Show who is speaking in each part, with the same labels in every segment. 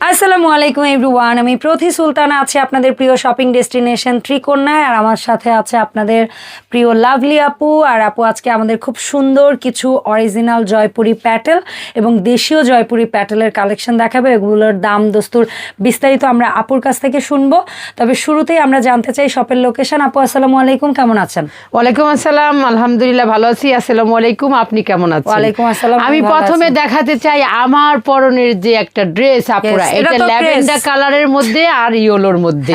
Speaker 1: আসসালামু আলাইকুম এভরিওয়ান আমি প্রতি সুলতানা আছে আপনাদের প্রিয় শপিং ডেস্টিনেশন ত্রিকন্যায় আর আমার সাথে আছে আপনাদের প্রিয় লাভলি আপু। আর আপু আজকে আমাদের খুব সুন্দর কিছু অরিজিনাল জয়পুরি প্যাটেল এবং দেশীয় জয়পুরি প্যাটেলের কালেকশন দেখাবে। এগুলোর দাম দস্তুর বিস্তারিত আমরা আপুর কাছ থেকে শুনব। তবে শুরুতেই আমরা জানতে চাই শপের লোকেশন আপু আসসালামু আলাইকুম কেমন আছেন?
Speaker 2: ওয়ালাইকুম আসসালাম আলহামদুলিল্লাহ ভালো আছি। আসসালামু আলাইকুম আপনি কেমন আছেন?
Speaker 1: ওয়ালাইকুম আসসালাম,
Speaker 2: আমি প্রথমে দেখাতে চাই আমার পরনের যে একটা ড্রেস আপুরা।
Speaker 1: এটা
Speaker 2: ল্যাভেন্ডার কালারের মধ্যে আর ইয়েলোর মধ্যে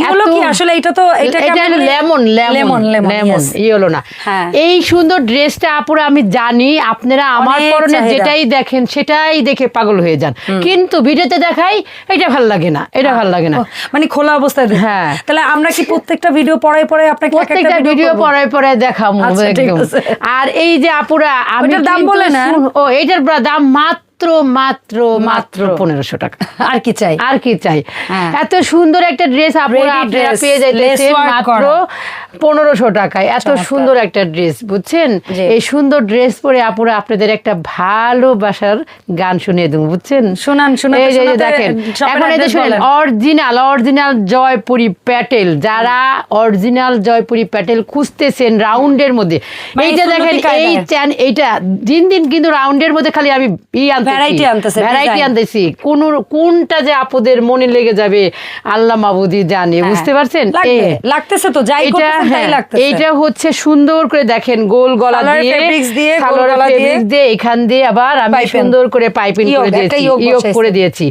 Speaker 1: এগুলো কি আসলে এটা তো এটা
Speaker 2: এটা
Speaker 1: কেমন বলে?
Speaker 2: Lemon lemon
Speaker 1: lemon lemon
Speaker 2: lemon
Speaker 1: yes।
Speaker 2: Yellow না। এই সুন্দর ড্রেসটা আপুরা আমি জানি আপনারা আমার পরনে যেটাই দেখেন সেটাই দেখে পাগল হয়ে যান কিন্তু ভিডিওতে দেখাই এটা ভালো লাগে না এটা ভালো লাগে না
Speaker 1: মানে খোলা অবস্থায়
Speaker 2: হ্যাঁ।
Speaker 1: তাহলে আমরা কি প্রত্যেকটা ভিডিও পড়ায় পড়ায় আপনাকে
Speaker 2: প্রত্যেকটা ভিডিও? পড়ায় পড়ায় দেখাবো
Speaker 1: আচ্ছা।
Speaker 2: আর এই যে আপুরা আমি
Speaker 1: দাম বলে না?
Speaker 2: ও এটার দাম মাত্র মাত্র মাত্র মাত্র পনেরোশো টাকা।
Speaker 1: আর কি চাই?
Speaker 2: আর কি চাই?
Speaker 1: হ্যাঁ।
Speaker 2: এত সুন্দর একটা ড্রেস আপনারা পেয়ে
Speaker 1: work
Speaker 2: মাত্র পনেরোশো টাকায়। এত সুন্দর একটা ড্রেস বুঝছেন? এই সুন্দর ড্রেস পরে আপুরা আপনাদের একটা ভালোবাসার গান শুনিয়ে দেবো বুঝছেন?
Speaker 1: শোনান,
Speaker 2: এই যে-
Speaker 1: শোনাতে
Speaker 2: দেখেন এখন এই যে শুনেন অরিজিনাল অরিজিনাল জয়পুরি প্যাটেল যারা অরিজিনাল জয়পুরি প্যাটেল খুঁজতেছেন রাউন্ডের মধ্যে। এইটা দেখেন এই চ্যান এইটা দিন দিন কিন্তু রাউন্ডের মধ্যে খালি আমি ই
Speaker 1: Variety আনতেছে,
Speaker 2: ভ্যারাইটি আনতেছি। কোন কোনটা যে আপুদের মনে লেগে যাবে আল্লাহ মাবুদি জানে বুঝতে পারছেন?
Speaker 1: হ্যাঁ, লাগবে,
Speaker 2: এ-
Speaker 1: লাগতেছে তো যাই
Speaker 2: এটা হ্যাঁ, এইটা হচ্ছে সুন্দর করে দেখেন গোল গলা দিয়ে এখান দিয়ে আবার আমি সুন্দর করে পাইপিং করে দিয়েছি
Speaker 1: ইয়োগ
Speaker 2: করে দিয়েছি।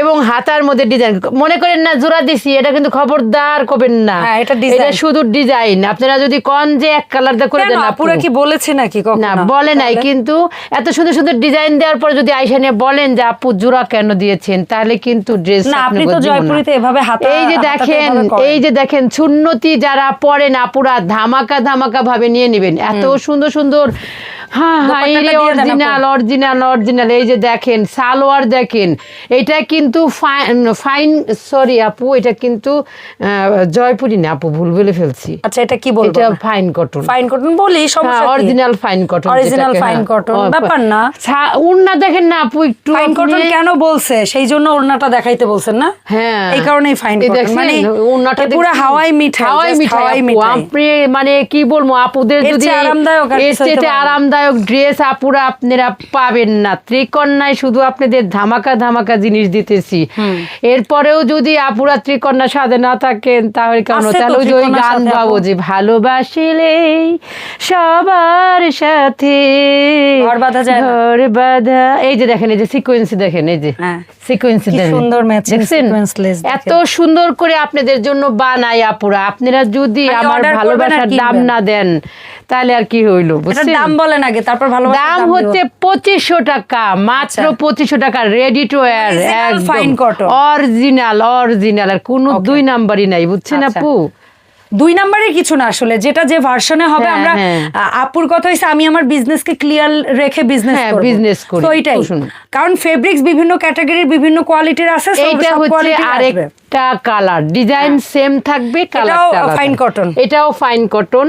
Speaker 2: এবং হাতার মধ্যে ডিজাইন মনে করেন না জোড়া দিছি এটা কিন্তু খবরদার করবেন না।
Speaker 1: হ্যাঁ, এটা
Speaker 2: শুধু ডিজাইন আপনারা যদি কন যে এক কালার দা করে দেন।
Speaker 1: কি বলেছে নাকি
Speaker 2: না বলে নাই কিন্তু এত সুন্দর সুন্দর ডিজাইন দেওয়ার পরে যদি আইসা নিয়ে বলেন যে আপু জোড়া কেন দিয়েছেন? তাহলে কিন্তু ড্রেস
Speaker 1: আপনি তো জয়পুরিতে এভাবে হাতা
Speaker 2: এই যে দেখেন এই যে দেখেন সুন্নতি যারা পড়েন আপুরা ধামাকা ধামাকা ভাবে নিয়ে নেবেন। এত সুন্দর সুন্দর হ্যাঁ হ্যাঁ
Speaker 1: দোপাট্টাটা দিয়ে দেন আপু।
Speaker 2: অরিজিনাল অরিজিনাল অরিজিনাল এই যে দেখেন সালোয়ার দেখেন এটা কিন্তু ফাইন সরি আপু এটা কিন্তু জয়পুরি না আপু ভুল বলে ফেলছি।
Speaker 1: আচ্ছা এটা কি বলব?
Speaker 2: এটা ফাইন কটন
Speaker 1: ফাইন কটন বলি সমস্যা
Speaker 2: original fine cotton
Speaker 1: fine cotton, ব্যাপার না।
Speaker 2: উন্না দেখেন না আপু একটু
Speaker 1: ফাইন কটন কেন বলছে? সেই জন্য ওড়নাটা দেখাইতে বলছেন না?
Speaker 2: হ্যাঁ।
Speaker 1: এই কারণেই ফাইন কটন মানে
Speaker 2: ওড়নাটা
Speaker 1: পুরো হাওয়াই মিঠাই
Speaker 2: হাওয়াই মিঠাই আপনি মানে কি বলব আপুদের যদি
Speaker 1: আরামদায়ক না।
Speaker 2: আরামদায়ক ড্রেস আপুরা আপনারা পাবেন না। ত্রিকন্যায় শুধু আপনাদের ধামাকা ধামাকা জিনিস দিতেছি। এরপরেও যদি আপুরা ত্রিকন্যা সাথে না থাকেন তাহলে
Speaker 1: আছে
Speaker 2: তাহলে ওই গান
Speaker 1: আপু।
Speaker 2: যে ভালোবাসিলেই সবার সাথে
Speaker 1: ঘর বাঁধা
Speaker 2: বাঁধা এই যে দেখেন এই যে সিকোয়েন্সি দেখেন এই যে
Speaker 1: হ্যাঁ।
Speaker 2: সিকোয়েন্সি
Speaker 1: কি
Speaker 2: দেখেন
Speaker 1: সুন্দর sequence lace দেখেন।
Speaker 2: এত সুন্দর করে আপনাদের জন্য বানাই আপুরা আপনারা যদি আমার ভালোবাসার দাম না দেন তাহলে আর কি হইল বুঝছেন
Speaker 1: দাম বলেন আগে তারপর ভালোবাসার
Speaker 2: দাম হচ্ছে পঁচিশশো টাকা মাত্র
Speaker 1: আচ্ছা।
Speaker 2: পঁচিশশো টাকা ready to wear
Speaker 1: fine cotton।
Speaker 2: Original original আর কোনো দুই নাম্বারই নাই বুঝছেন
Speaker 1: আচ্ছা।
Speaker 2: আপু
Speaker 1: দুই নাম্বারের কিছু না আসলে যেটা যে ভার্সনে হবে
Speaker 2: হ্যাঁ,
Speaker 1: আমরা
Speaker 2: হ্যাঁ।
Speaker 1: আপুর কথা হইছে আমি আমার বিজনেসকে ক্লিয়ার রেখে বিজনেস করব
Speaker 2: বিজনেস করি।
Speaker 1: তো এটাই কারণ ফেব্রিক্স বিভিন্ন ক্যাটাগরির বিভিন্ন কোয়ালিটির আছে
Speaker 2: এইটা
Speaker 1: সব
Speaker 2: হচ্ছে
Speaker 1: quality
Speaker 2: আরেকটা কালার। ডিজাইন সেম থাকবে
Speaker 1: এটাও
Speaker 2: ফাইন কটন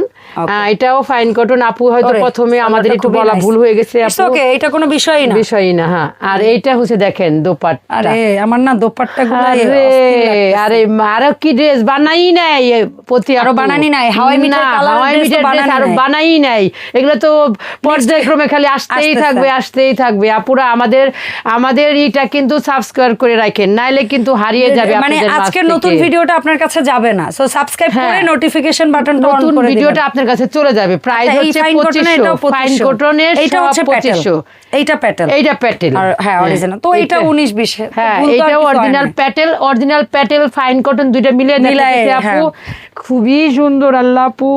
Speaker 2: এটাও ফাইন কটন আপু হয়তো প্রথমে আমাদের একটু বলা ভুল হয়ে গেছে আপু।
Speaker 1: এটা কোনো বিষয়ই না।
Speaker 2: বিষয়ই না হ্যাঁ। আর এইটা হচ্ছে দেখেন দোপাট্টা।
Speaker 1: আরে আমার না দোপাট্টা গুলো
Speaker 2: আরে আরে কি ড্রেস বানাই নাই প্রতি আরও
Speaker 1: বানানি নাই, হাওয়াই
Speaker 2: না, হাওয়াই
Speaker 1: তো
Speaker 2: মিঠাই
Speaker 1: আরও
Speaker 2: বানাই নাই। এগুলো তো পর্যায়ক্রমে খালি আসতেই থাকবে আসতেই থাকবে। আপুরা আমাদের আমাদের এটা কিন্তু সাবস্ক্রাইব করে রাখেন নাইলে কিন্তু হারিয়ে যাবে
Speaker 1: মানে আজকের নতুন ভিডিওটা আপনার কাছে যাবে না। সো সাবস্ক্রাইব করে
Speaker 2: হ্যাঁ।
Speaker 1: নোটিফিকেশন বাটনটা অন করে দিবেন।
Speaker 2: ভিডিওটা আপনার কাছে চলে যাবে। প্রাইস
Speaker 1: আচ্ছা,
Speaker 2: হচ্ছে
Speaker 1: fine cotton
Speaker 2: পঁচিশশো।
Speaker 1: এটাও
Speaker 2: ফাইন
Speaker 1: 2500
Speaker 2: কটনের
Speaker 1: এইটা হচ্ছে প্যাটেল
Speaker 2: পঁচিশশো।
Speaker 1: এইটা প্যাটেল।
Speaker 2: এইটা প্যাটেল।
Speaker 1: আর হ্যাঁ অরিজিনাল তো এটা 19 20
Speaker 2: হ্যাঁ original Patel original Patel fine cotton দুইটা মিলে আপু। খুবই সুন্দর আল্লাহ আপু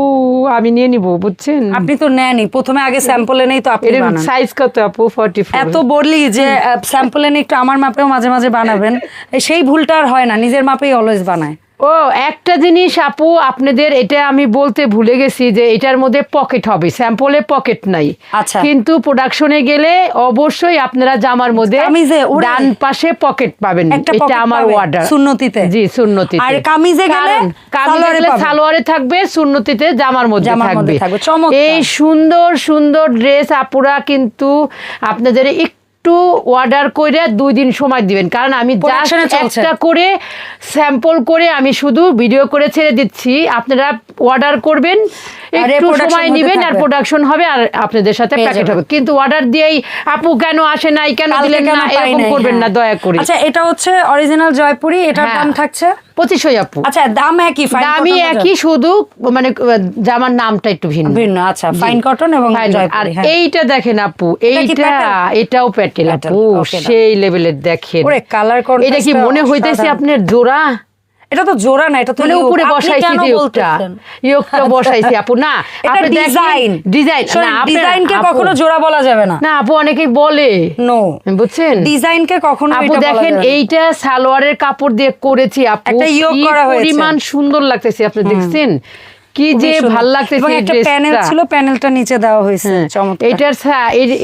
Speaker 2: আমি নিয়ে নিব বুঝছেন?
Speaker 1: আপনি তো নেনই প্রথমে আগে স্যাম্পলে নেই তো আপনি বানান।
Speaker 2: সাইজ কত আপু? 44
Speaker 1: এত বললি যে স্যাম্পলে নেই একটু আমার মাপেও মাঝে মাঝে বানাবেন। সেই ভুলটা আর হয় না নিজের মাপেই অলওয়েজ বানায়।
Speaker 2: ও একটা জিনিস আপু আপনাদের এটা আমি বলতে ভুলে গেছি যে এটার মধ্যে পকেট হবে স্যাম্পলে পকেট নাই।
Speaker 1: আচ্ছা।
Speaker 2: কিন্তু প্রোডাকশনে গেলে অবশ্যই আপনারা জামার মধ্যে
Speaker 1: কামিজে।
Speaker 2: ডান পাশে পকেট পাবেন। এটা আমার অর্ডার
Speaker 1: সুন্নতিতে।
Speaker 2: জি সুন্নতিতে।
Speaker 1: আর কামিজে গেলে
Speaker 2: কামিজে
Speaker 1: সালোয়ারে
Speaker 2: গেলে সালোয়ারে থাকবে সুন্নতিতে জামার মধ্যে থাকবে।
Speaker 1: থাকবে,
Speaker 2: এই সুন্দর সুন্দর ড্রেস আপুরা কিন্তু আপনাদের একটু অর্ডার করে দুই দিন সময় দিবেন। কারণ আমি। একটা করে স্যাম্পল করে আমি শুধু ভিডিও করে ছেড়ে দিচ্ছি। আপনারা অর্ডার করবেন একটু সময় নেবেন আর প্রোডাকশন হবে আর আপনাদের সাথে প্যাকেট হবে। কিন্তু অর্ডার দিয়েই আপু কেন আসে নাই কেন দিলেন না এরকম করবেন না
Speaker 1: হ্যাঁ।
Speaker 2: দয়া করে।
Speaker 1: আচ্ছা এটা হচ্ছে অরিজিনাল জয়পুরি এটার
Speaker 2: হ্যাঁ।
Speaker 1: দাম থাকছে?
Speaker 2: পঁচিশশো আপু।
Speaker 1: আচ্ছা দাম একই দামই
Speaker 2: দামি একই শুধু মানে জামার নামটা একটু ভিন্ন।
Speaker 1: ভিন্ন আচ্ছা ফাইন কটন এবং.
Speaker 2: আর
Speaker 1: হ্যাঁ।
Speaker 2: এইটা দেখেন আপু এইটা এটাও প্যাটেল
Speaker 1: প্যাটেল,
Speaker 2: আপু সেই লেভেলের দেখেন।
Speaker 1: কালার
Speaker 2: এটা কি মনে হইতেছে আপনার জোড়া?
Speaker 1: এটা তো জোড়া না এটা তো
Speaker 2: মানে উপরে বসাইছি ইয়োগটা? ইয়োগটা বসাইছি আপু না
Speaker 1: এটা
Speaker 2: আপনি
Speaker 1: ডিজাইন
Speaker 2: ডিজাইন না
Speaker 1: ডিজাইনকে কখনো জোড়া বলা যাবে না।
Speaker 2: না আপু অনেকেই বলে।
Speaker 1: নো
Speaker 2: বুঝছেন?
Speaker 1: ডিজাইনকে কখনো
Speaker 2: আপু দেখেন এইটা সালোয়ারের কাপড় দিয়ে করেছি আপু।
Speaker 1: একটা yoke
Speaker 2: কি
Speaker 1: করা হয়েছে।
Speaker 2: পরিমাণ সুন্দর লাগতেছে আপনি দেখছেন? কি যে ভালো লাগতেছে
Speaker 1: একটা প্যানেল ছিল প্যানেলটা নিচে দেওয়া হয়েছে
Speaker 2: হ্যাঁ,
Speaker 1: চমৎকার।
Speaker 2: এটার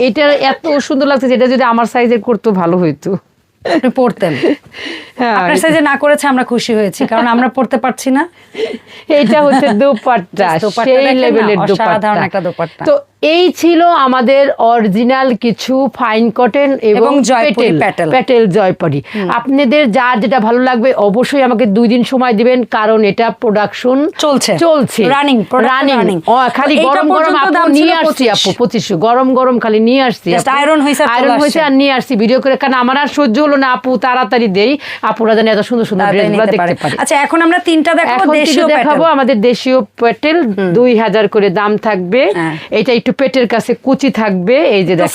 Speaker 2: এটার এত সুন্দর লাগছে এটা যদি আমার সাইজের করতো ভালো হইতো।
Speaker 1: আপনি পড়তেন
Speaker 2: হ্যাঁ,
Speaker 1: আপনার সাইজে না করেছে আমরা খুশি হয়েছি কারণ আমরা পড়তে পারছি না
Speaker 2: এইটা হচ্ছে দোপাট্টা সেই? লেভেলের
Speaker 1: দোপাট্টা।
Speaker 2: তো এই ছিল আমাদের অরিজিনাল কিছু ফাইন কটন এবং
Speaker 1: প্যাটেল।
Speaker 2: প্যাটেল জয়পুরি। আপনাদের যার যেটা ভালো লাগবে অবশ্যই আমাকে দুই দিন সময় দিবেন কারণ এটা প্রোডাকশন
Speaker 1: চলছে।
Speaker 2: চলছে।
Speaker 1: Production
Speaker 2: রানিং খালি গরম গরম আপু নিয়ে আসছি আপু পঁচিশশো। গরম গরম খালি নিয়ে আসছি
Speaker 1: Just
Speaker 2: আপু।
Speaker 1: iron হইছে আর
Speaker 2: নিয়ে আসছি ভিডিও করে। কারণ আমার আর সহ্য হলো না আপু তাড়াতাড়ি দেই। আপুরা জানি এত সুন্দর সুন্দর ড্রেসগুলো দেখতে পারে।
Speaker 1: আচ্ছা এখন আমরা তিনটা দেখাবো দেশীয়
Speaker 2: দেখাবো আমাদের দেশীয় প্যাটেল দুই হাজার করে দাম থাকবে।
Speaker 1: হ্যাঁ।
Speaker 2: একটু পেটের কাছে কুচি থাকবে এই যে দেখেন।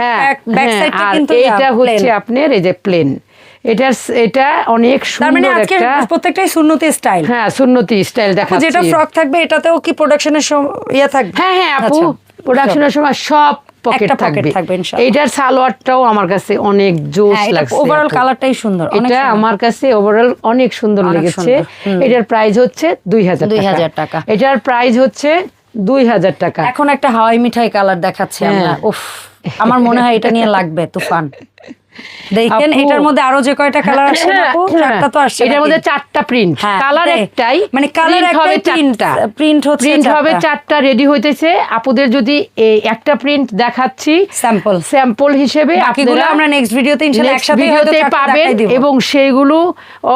Speaker 2: হ্যাঁ হ্যাঁ, আর হচ্ছে আপনার এই যে প্লেন এটা এটা অনেক
Speaker 1: মানে
Speaker 2: সুন্দর একটা
Speaker 1: প্রত্যেকটাই সুন্নতি স্টাইল
Speaker 2: হ্যাঁ সুন্নতি স্টাইল
Speaker 1: যেটা ফ্রক থাকবে এটাতেও কি প্রোডাকশনের ইয়ে থাকবে?
Speaker 2: হ্যাঁ হ্যাঁ আপু
Speaker 1: আচ্ছা।
Speaker 2: প্রোডাকশনের সময় সব পকেট থাকবে। এটার সালোয়ারটাও আমার কাছে অনেক জোস
Speaker 1: হ্যাঁ,
Speaker 2: লাগছে
Speaker 1: ওভারঅল কালারটাই সুন্দর
Speaker 2: এটা আমার কাছে ওভারঅল অনেক সুন্দর লেগেছে। এটার প্রাইস হচ্ছে দুই হাজার
Speaker 1: 2000 টাকা।
Speaker 2: এটার প্রাইস হচ্ছে দুই হাজার টাকা।
Speaker 1: এখন একটা হাওয়াই মিঠাই কালার দেখাচ্ছি আমরা।
Speaker 2: হ্যাঁ।
Speaker 1: উফ আমার মনে হয় এটা নিয়ে লাগবে তুফান। দেখেন এটার মধ্যে আরও যে কয়টা কালার আসছে আপু?
Speaker 2: হ্যাঁ,
Speaker 1: চারটা তো আসছে
Speaker 2: এটার মধ্যে চারটা প্রিন্ট
Speaker 1: হ্যাঁ,
Speaker 2: কালার একটাই
Speaker 1: মানে কালার
Speaker 2: হবে
Speaker 1: একটাই প্রিন্ট হচ্ছে
Speaker 2: প্রিন্ট হবে
Speaker 1: চারটা।
Speaker 2: চারটা রেডি হইতেছে। আপুদের যদি এই একটা প্রিন্ট দেখাচ্ছি
Speaker 1: Sample।
Speaker 2: স্যাম্পল হিসেবে
Speaker 1: বাকিগুলো
Speaker 2: আপনারা
Speaker 1: আমরা নেক্সট ভিডিওতে ইনশাআল্লাহ একসাথে
Speaker 2: ভিডিওতে পাবেন এবং সেইগুলো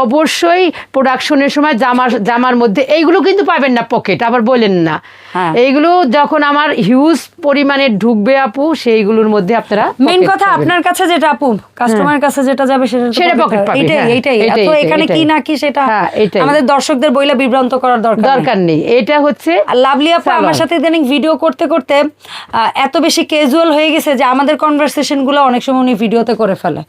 Speaker 2: অবশ্যই প্রোডাকশনের সময় জামার জামার মধ্যে এইগুলো কিন্তু পাবেন না পকেট আবার বলেন না।
Speaker 1: হ্যাঁ।
Speaker 2: এইগুলো যখন আমার হিউজ পরিমাণে ঢুকবে আপু সেইগুলোর মধ্যে আপনারা
Speaker 1: মেন কথা আপনার কাছে যেটা আপু কাস্টমারের কাছে যেটা যাবে সেটা
Speaker 2: সেটা
Speaker 1: pocket পাবে।
Speaker 2: হ্যাঁ,
Speaker 1: এইটাই।
Speaker 2: এইটাই,
Speaker 1: তো এখানে কি। না কি সেটা
Speaker 2: হ্যাঁ,
Speaker 1: আমাদের দর্শকদের বইলা বিভ্রান্ত করার দরকার নেই।
Speaker 2: দরকার নেই। এটা হচ্ছে
Speaker 1: লাভলি আপু আমার সাথে ইদানিং ভিডিও করতে করতে এত বেশি ক্যাজুয়াল হয়ে গেছে যে আমাদের কনভারসেশনগুলো অনেক সময় উনি ভিডিওতে করে ফেলে।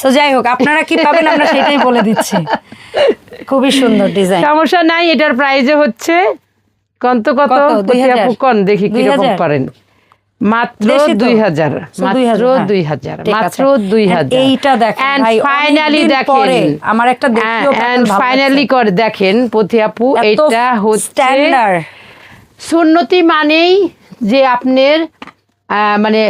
Speaker 1: সো যাই হোক আপনারা কি পাবেন আমরা সেটাই বলে দিচ্ছি। খুবই সুন্দর ডিজাইন
Speaker 2: সমস্যা নাই এটার প্রাইজে হচ্ছে কত কত? কন? দেখি কীরকম পারেন। মাত্র দুই হাজার। মাত্র
Speaker 1: হ্যাঁ।
Speaker 2: দুই হাজার। মাত্র দুই হাজার।
Speaker 1: এইটা দেখেন
Speaker 2: ফাইনালি দেখেন।
Speaker 1: আমার একটা
Speaker 2: ফাইনালি
Speaker 1: লাগছে।
Speaker 2: করে দেখেন পথি আপু এটা হচ্ছে সুন্নতি মানেই যে আপনার মানে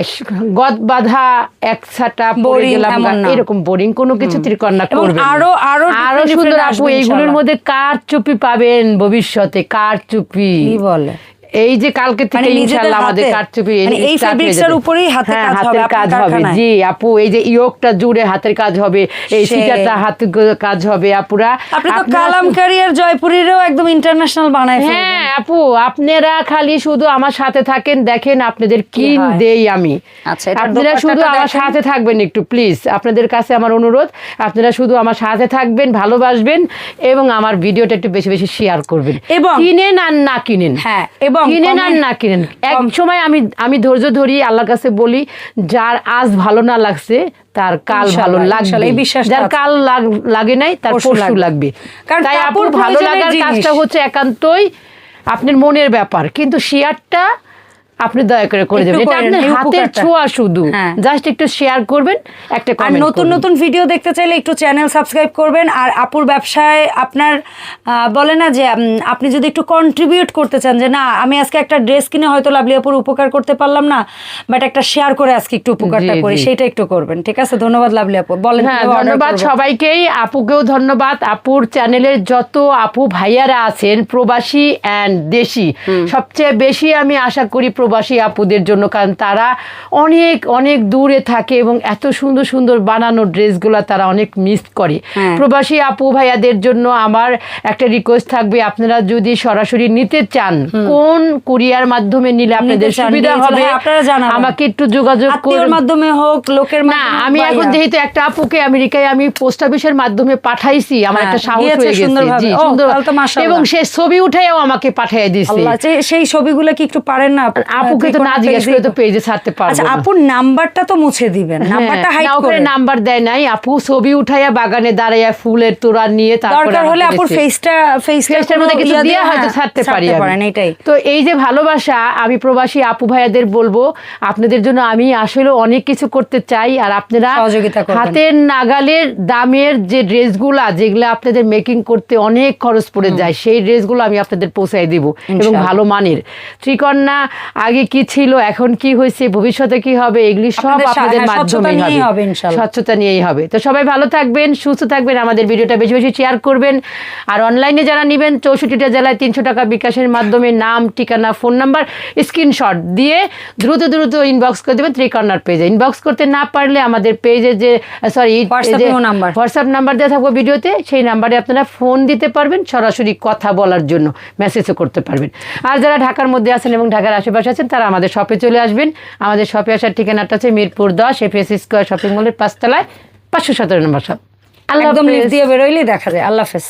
Speaker 2: গদ বাধা এক ছাটা
Speaker 1: পড়ে
Speaker 2: গেলাম এরকম বোরিং কোনো কিছু ত্রিকন্যা
Speaker 1: এবং
Speaker 2: করবেন
Speaker 1: আরো-
Speaker 2: আরও
Speaker 1: আরও
Speaker 2: সুন্দর আপু এইগুলোর মধ্যে কার চুপি পাবেন ভবিষ্যতে? কার চুপি?
Speaker 1: বলে?
Speaker 2: এই যে কালকে
Speaker 1: মানে
Speaker 2: থেকে ইনশাআল্লাহ আমাদের
Speaker 1: হাতে?
Speaker 2: কারচুপি
Speaker 1: মানে এই। এর উপরেই হাতের
Speaker 2: হ্যাঁ,
Speaker 1: কাজ হবে
Speaker 2: হাতের কাজ হবে। জি আপু এই যে ইয়োগটা জুড়ে হাতের কাজ হবে এই
Speaker 1: সে-
Speaker 2: সিটারটা হাতের কাজ হবে আপুরা।
Speaker 1: আপনি তো কালামকারী আর জয়পুরেরও একদম ইন্টারন্যাশনাল বানায়।
Speaker 2: হ্যাঁ আপু আপনারা খালি শুধু আমার সাথে থাকেন দেখেন আপনাদের কি দেই আমি।
Speaker 1: আচ্ছা,
Speaker 2: আপনারা শুধু আমার সাথে থাকবেন একটু প্লিজ আপনাদের কাছে আমার অনুরোধ আপনারা শুধু আমার সাথে থাকবেন ভালোবাসবেন এবং আমার ভিডিওটা একটু বেশি বেশি শেয়ার করবেন।
Speaker 1: এবং-
Speaker 2: কিনেন আর না কিনেন।
Speaker 1: হ্যাঁ, এবং
Speaker 2: কিনেন আর না কিনেন। এক সময় আমি আমি ধৈর্য ধরি আল্লাহর কাছে বলি যার আজ ভালো না লাগছে তার কাল ভালো লাগবে। যার কাল লাগে নাই তার
Speaker 1: পরশু লাগবে।
Speaker 2: তাই
Speaker 1: আপুর
Speaker 2: ভালো লাগার কাজটা হচ্ছে একান্তই আপনার মনের ব্যাপার। কিন্তু শেয়ারটা আপনি দয়া করে করে দেবেন। এটা আপনার হাতের ছোঁয়া শুধু।
Speaker 1: হ্যাঁ।
Speaker 2: জাস্ট একটু শেয়ার করবেন একটা
Speaker 1: আর নতুন নতুন ভিডিও দেখতে চাইলে একটু চ্যানেল সাবস্ক্রাইব করবেন। আর আপুর ব্যবসায় আপনার বলে না যে আপনি যদি একটু কন্ট্রিবিউট করতে চান যে না আমি আজকে একটা ড্রেস কিনে হয়তো লাভলি আপুর উপকার করতে পারলাম না বাট একটা শেয়ার করে আজকে একটু উপকারটা করি সেটা একটু করবেন। ঠিক আছে? ধন্যবাদ লাভলি আপু। বলেন
Speaker 2: হ্যাঁ ধন্যবাদ সবাইকেই। আপুকেও ধন্যবাদ। আপুর চ্যানেলের যত আপু ভাইয়ারা আছেন প্রবাসী অ্যান্ড দেশি সবচেয়ে বেশি আমি আশা করি প্রবাসী আপুদের জন্য কারণ তারা অনেক অনেক দূরে থাকে এবং এত সুন্দর সুন্দর বানানো ড্রেসগুলো তারা অনেক মিস করে।
Speaker 1: হ্যাঁ।
Speaker 2: প্রবাসী আপু ভাইয়াদের জন্য আমার একটা রিকোয়েস্ট থাকবে আপনারা যদি সরাসরি নিতে চান কোন কুরিয়ার মাধ্যমে নিলে আপনাদের সুবিধা হবে। আমাকে একটু যোগাযোগ করুন।
Speaker 1: মাধ্যমে হোক লোকের
Speaker 2: না আমি এখন যেহেতু একটা আপুকে আমেরিকায় আমি পোস্ট অফিসের মাধ্যমে পাঠাইছি আমার
Speaker 1: হ্যাঁ,
Speaker 2: একটা সাহস হয়ে গেছে। এবং সে ছবি উঠেও আমাকে পাঠিয়ে দিয়েছে।
Speaker 1: সেই ছবিগুলো কি একটু পারেন না?
Speaker 2: আপুকে তো না জিজ্ঞেস করে তো পেজে ছাড়তে পারব
Speaker 1: আচ্ছা আপুর নাম্বারটা তো মুছে দিবেন। নাম্বারটা
Speaker 2: হ্যাঁ,
Speaker 1: হাইড করে।
Speaker 2: নাম্বার দেয় নাই। আপু ছবি উঠাইয়া বাগানে ফুলের তোড়া নিয়ে তারপরে
Speaker 1: দরকার হলে আপুর ফেসটা ফেসটা
Speaker 2: ফেসটার মধ্যে কিছু দিয়ে হয়তো ছাড়তে পারি।
Speaker 1: হ্যাঁ, পারেন এটাই
Speaker 2: তো এই যে ভালোবাসা আমি প্রবাসী আপু ভাইয়াদের বলব আপনাদের জন্য আমি আসলে অনেক কিছু করতে চাই আর আপনারা হাতের নাগালের দামের যে ড্রেসগুলা যেগুলো আপনাদের মেকিং করতে অনেক খরচ পড়ে যায় সেই ড্রেসগুলো আমি আপনাদের পৌঁছাই দিব এবং ভালো মানের। ত্রিকন্যা আগে কি ছিল এখন কি হয়েছে ভবিষ্যতে কি হবে এগুলি সব
Speaker 1: আপনাদের হ্যাঁ, নিয়েই হবে
Speaker 2: স্বচ্ছতা নিয়েই হবে। তো সবাই ভালো থাকবেন সুস্থ থাকবেন আমাদের ভিডিওটা বেশি বেশি শেয়ার করবেন। আর অনলাইনে যারা নেবেন চৌষট্টিটা জেলায় তিনশো টাকা বিকাশের মাধ্যমে নাম ঠিকানা ফোন নাম্বার স্ক্রিনশট দিয়ে দ্রুত দ্রুত ইনবক্স করে দেবেন ত্রিকর্নার পেজে ইনবক্স করতে না পারলে আমাদের পেজে যে সরি
Speaker 1: নাম্বার।
Speaker 2: হোয়াটসঅ্যাপ নাম্বার দেওয়া থাকব ভিডিওতে সেই নাম্বারে আপনারা ফোন দিতে পারবেন সরাসরি কথা বলার জন্য মেসেজও করতে পারবেন। আর যারা ঢাকার মধ্যে আছেন এবং ঢাকার আশেপাশে আছেন তারা আমাদের শপে চলে আসবেন। আমাদের শপে আসার ঠিকানাটা আছে মিরপুর দশ এফএস স্কোয়ার শপিং মলের পাঁচতলায় পাঁচশো সতেরো নম্বর শপ আল্লাহ
Speaker 1: দিয়ে বেরোইলেই দেখা যায়। আল্লাহ হাফেজ।